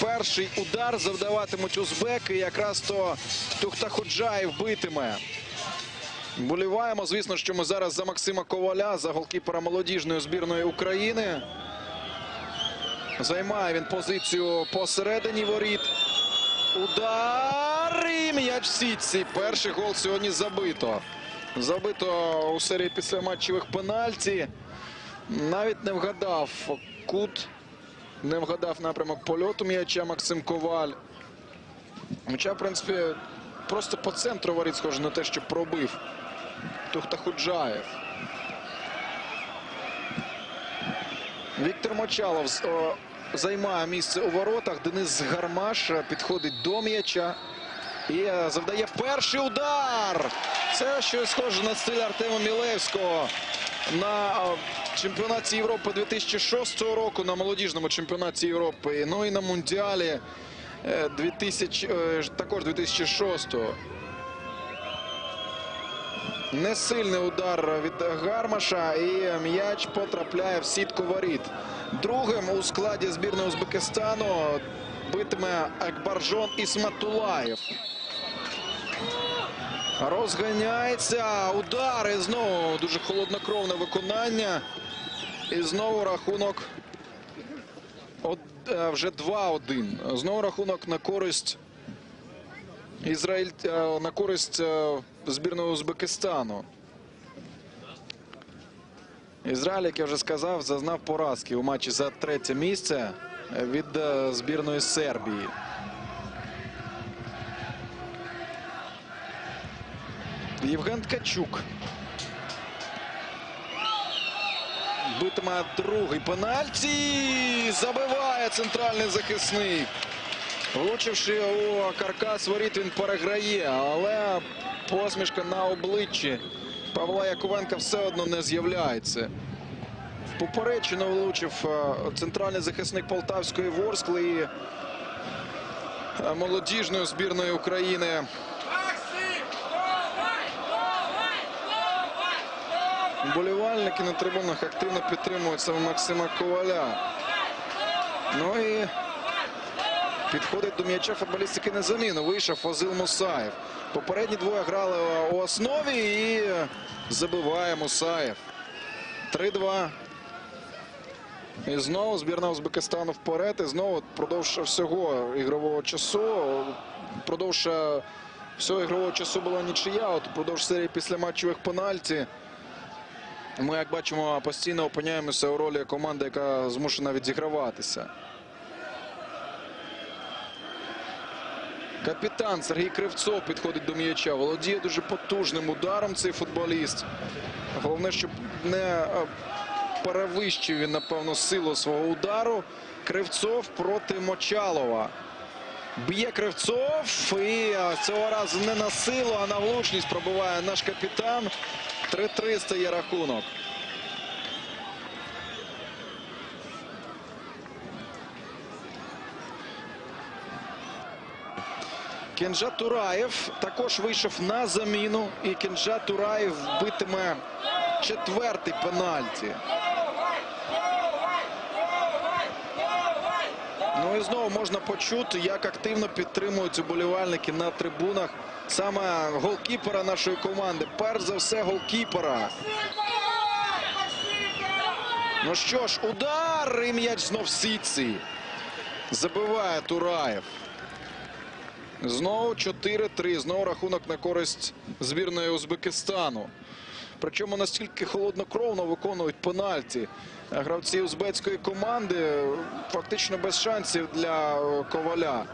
перший удар завдаватимуть узбеки. Якраз то Тухтаходжаєв битиме. Боліваємо. Звісно, що ми зараз за Максима Коваля, за голкіпера молодіжної збірної України. Займає він позицію посередині воріт. Удар і м'яч сітці. Перший гол сьогодні забито. Забито у серії післяматчевих пенальті. Навіть не вгадав кут, не вгадав напрямок польоту м'яча Максим Коваль. Хоча, в принципі, просто по центру воріт схоже на те, що пробив Тухтахуджаєв. Віктор Мочалов займає місце у воротах. Денис Гармаш підходить до м'яча і завдає перший удар. Це щось схоже на стиль Артема Мілевського на е, чемпіонаті Європи 2006 року, на молодіжному чемпіонаті Європи. Ну і на Мундіалі е, 2000, е, також 2006 Несильний удар від Гармаша і м'яч потрапляє в сітку воріт. Другим у складі збірної Узбекистану битиме Акбаржон Ісматулаєв. Розганяється удар і знову дуже холоднокровне виконання. І знову рахунок е, вже 2-1. Знову рахунок на користь Ізраїль е, на користь е, збірної Узбекистану. Ізраїль, як я вже сказав, зазнав поразки у матчі за третє місце від збірної Сербії. Євген Ткачук. Битиме другий пенальті. Забиває центральний захисник. Влучивши у каркас воріт, він переграє, але посмішка на обличчі Павла Яковенка все одно не з'являється. В поперечину влучив е, центральний захисник Полтавської Ворскли і е, молодіжної збірної України. Болівальники на трибунах активно підтримують саме Максима Коваля. Ну і Підходить до м'яча футболістики на заміну. Вийшов Фозил Мусаєв. Попередні двоє грали у основі і забиває Мусаєв. 3-2. І знову збірна Узбекистану вперед. І знову впродовж всього ігрового часу. Впродовж е, всього ігрового часу була нічия. От впродовж серії післяматчевих пенальті. Ми, як бачимо, постійно опиняємося у ролі команди, яка змушена відіграватися. Капітан Сергій Кривцов підходить до м'яча. Володіє дуже потужним ударом цей футболіст. Головне, щоб не е, перевищив він, напевно, силу свого удару. Кривцов проти Мочалова. Б'є Кривцов і е, цього разу не на силу, а на влучність пробиває наш капітан. 3-3 стає рахунок. Кенжа Тураєв також вийшов на заміну. І Кенжа Тураєв битиме четвертий пенальті. Ну і знову можна почути, як активно підтримують уболівальники на трибунах саме голкіпера нашої команди. Перш за все, голкіпера. Ну що ж, удар і м'яч знов в сітці. Забиває Тураєв. Знову 4-3. Знову рахунок на користь збірної Узбекистану. Причому настільки холоднокровно виконують пенальті гравці узбецької команди. Фактично без шансів для коваля.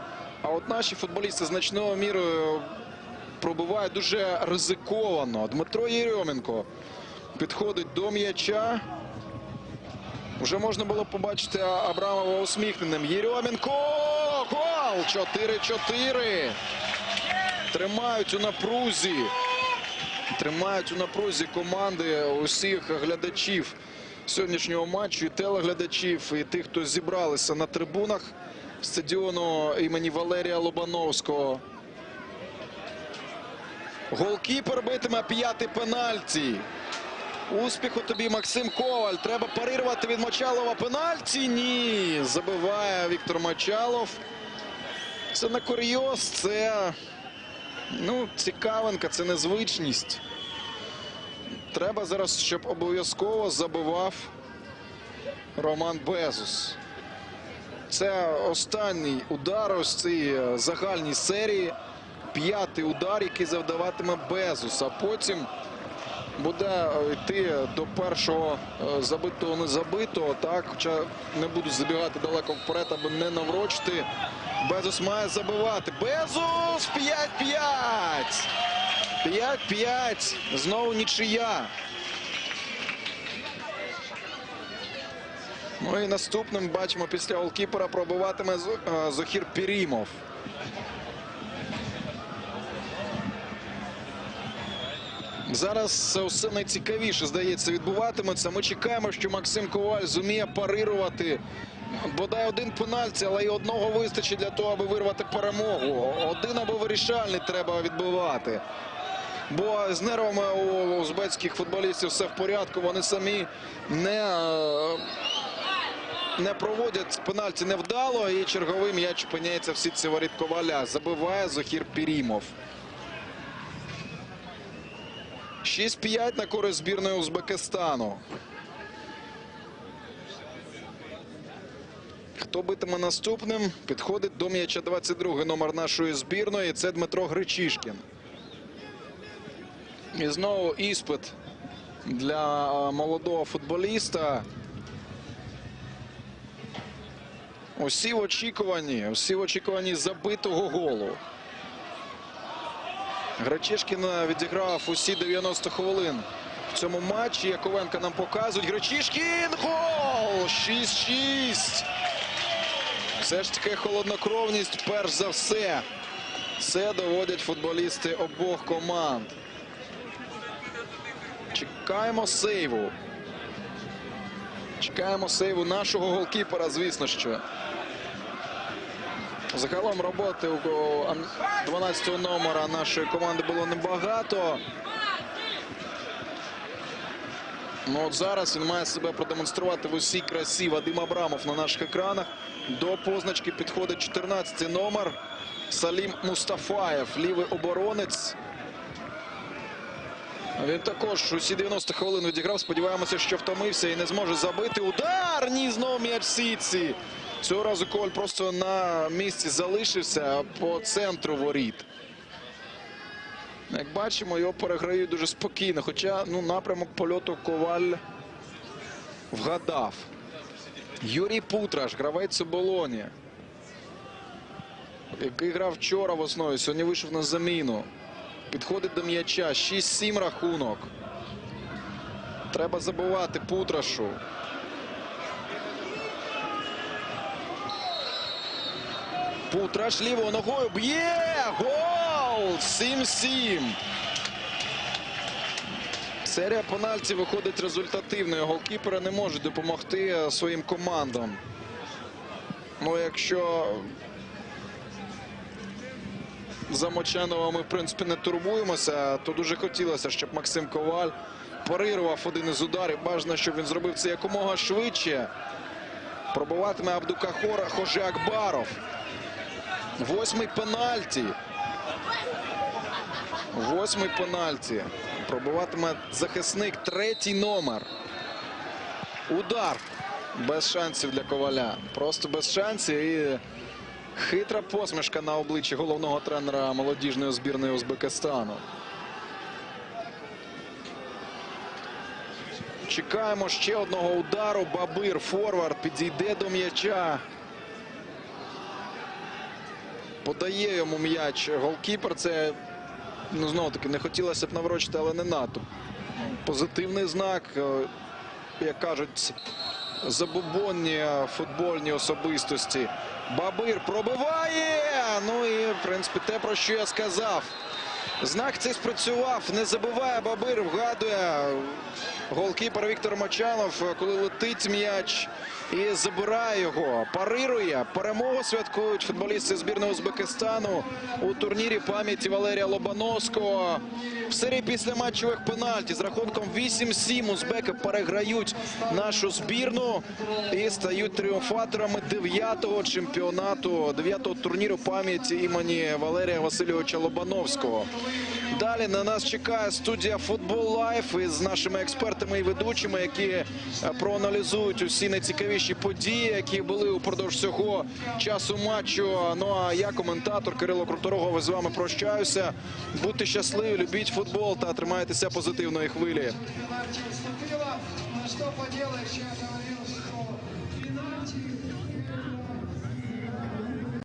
А от наші футболісти значною мірою пробивають дуже ризиковано. Дмитро Єрьоменко підходить до м'яча. Вже можна було побачити Абрамова усміхненим. Єрьоменко! Гол! 4-4. Тримають у напрузі. Тримають у напрузі команди усіх глядачів сьогоднішнього матчу, і телеглядачів, і тих, хто зібралися на трибунах стадіону імені Валерія Лобановського. Голкіпер битиме п'ятий пенальті. Успіху тобі, Максим Коваль. Треба парирувати від Мочалова пенальті. Ні. Забиває Віктор Мочалов. Це не курйоз, це ну, цікавинка, це незвичність. Треба зараз, щоб обов'язково забивав Роман Безус. Це останній удар ось цій е, загальній серії. П'ятий удар, який завдаватиме Безус. А потім буде е, йти до першого е, забитого не забитого. Так, хоча не буду забігати далеко вперед, аби не наврочити. Безус має забивати. Безус 5-5. 5-5. Знову нічия. Ну і наступним бачимо після голкіпера пробиватиме е, Зохір Пірімов. Зараз все найцікавіше, здається, відбуватиметься. Ми чекаємо, що Максим Коваль зуміє парирувати. Бодай один пенальті, але й одного вистачить для того, аби вирвати перемогу. Один або вирішальний треба відбивати. Бо з нервами у узбецьких футболістів все в порядку. Вони самі не, е, не проводять пенальті невдало. І черговий м'яч опиняється в сітці воріт Коваля. Забиває Зохір Пірімов. 6-5 на користь збірної Узбекистану. Хто битиме наступним? Підходить до м'яча 22 номер нашої збірної. Це Дмитро Гречишкін. І знову іспит для е, молодого футболіста. Усі в очікуванні, усі в очікуванні забитого голу. Гречишкін відіграв усі 90 хвилин в цьому матчі. Яковенка нам показують. Гречишкін! Гол! 6-6. Все ж таки холоднокровність перш за все. Це доводять футболісти обох команд. Чекаємо сейву. Чекаємо сейву нашого голкіпера, звісно що. Загалом роботи у 12-го номера нашої команди було небагато. Ну от зараз він має себе продемонструвати в усій красі Вадим Абрамов на наших екранах. До позначки підходить 14-й номер. Салім Мустафаєв, лівий оборонець. Він також усі 90 хвилин відіграв. Сподіваємося, що втомився і не зможе забити. Удар! Ні, знову м'яч в сітці. Цього разу Коль просто на місці залишився по центру воріт. Як бачимо, його переграють дуже спокійно. Хоча ну, напрямок польоту Коваль вгадав. Юрій Путраш, гравець оболоні. Який грав вчора в основі, сьогодні вийшов на заміну. Підходить до м'яча. 6-7 рахунок. Треба забувати Путрашу. Путраш лівою ногою б'є! Гол! 7-7. Серія пенальті виходить результативною. Голкіпери не можуть допомогти е, своїм командам. Ну, якщо за Мочанова ми, в принципі, не турбуємося, то дуже хотілося, щоб Максим Коваль парирував один із ударів. Бажано, щоб він зробив це якомога швидше. Пробиватиме Абдукахора Хоже Акбаров. Восьмий пенальті. Восьмий пенальті. Пробиватиме захисник третій номер. Удар. Без шансів для коваля. Просто без шансів. І хитра посмішка на обличчі головного тренера молодіжної збірної Узбекистану. Чекаємо ще одного удару. Бабир форвард підійде до м'яча. Подає йому м'яч голкіпер. Це ну, знову таки не хотілося б наврочити, але не надто. Позитивний знак, е, як кажуть, забубонні футбольні особистості. Бабир пробиває. Ну і в принципі те, про що я сказав. Знак цей спрацював. Не забиває Бабир, вгадує голкіпер Віктор Мочанов, коли летить м'яч і забирає його. Парирує. Перемогу святкують футболісти збірної Узбекистану у турнірі пам'яті Валерія Лобановського. В серії після матчових пенальті з рахунком 8-7 узбеки переграють нашу збірну і стають тріумфаторами 9-го чемпіонату, 9-го турніру пам'яті імені Валерія Васильовича Лобановського. Далі на нас чекає студія Футбол Лайф із нашими експертами і ведучими, які е, проаналізують усі найцікавіші події, які були упродовж цього часу матчу. Ну а я, коментатор Кирило Круторогов, з вами прощаюся. Будьте щасливі, любіть футбол та тримайтеся позитивної хвилі. Что поделаешь, я пенальти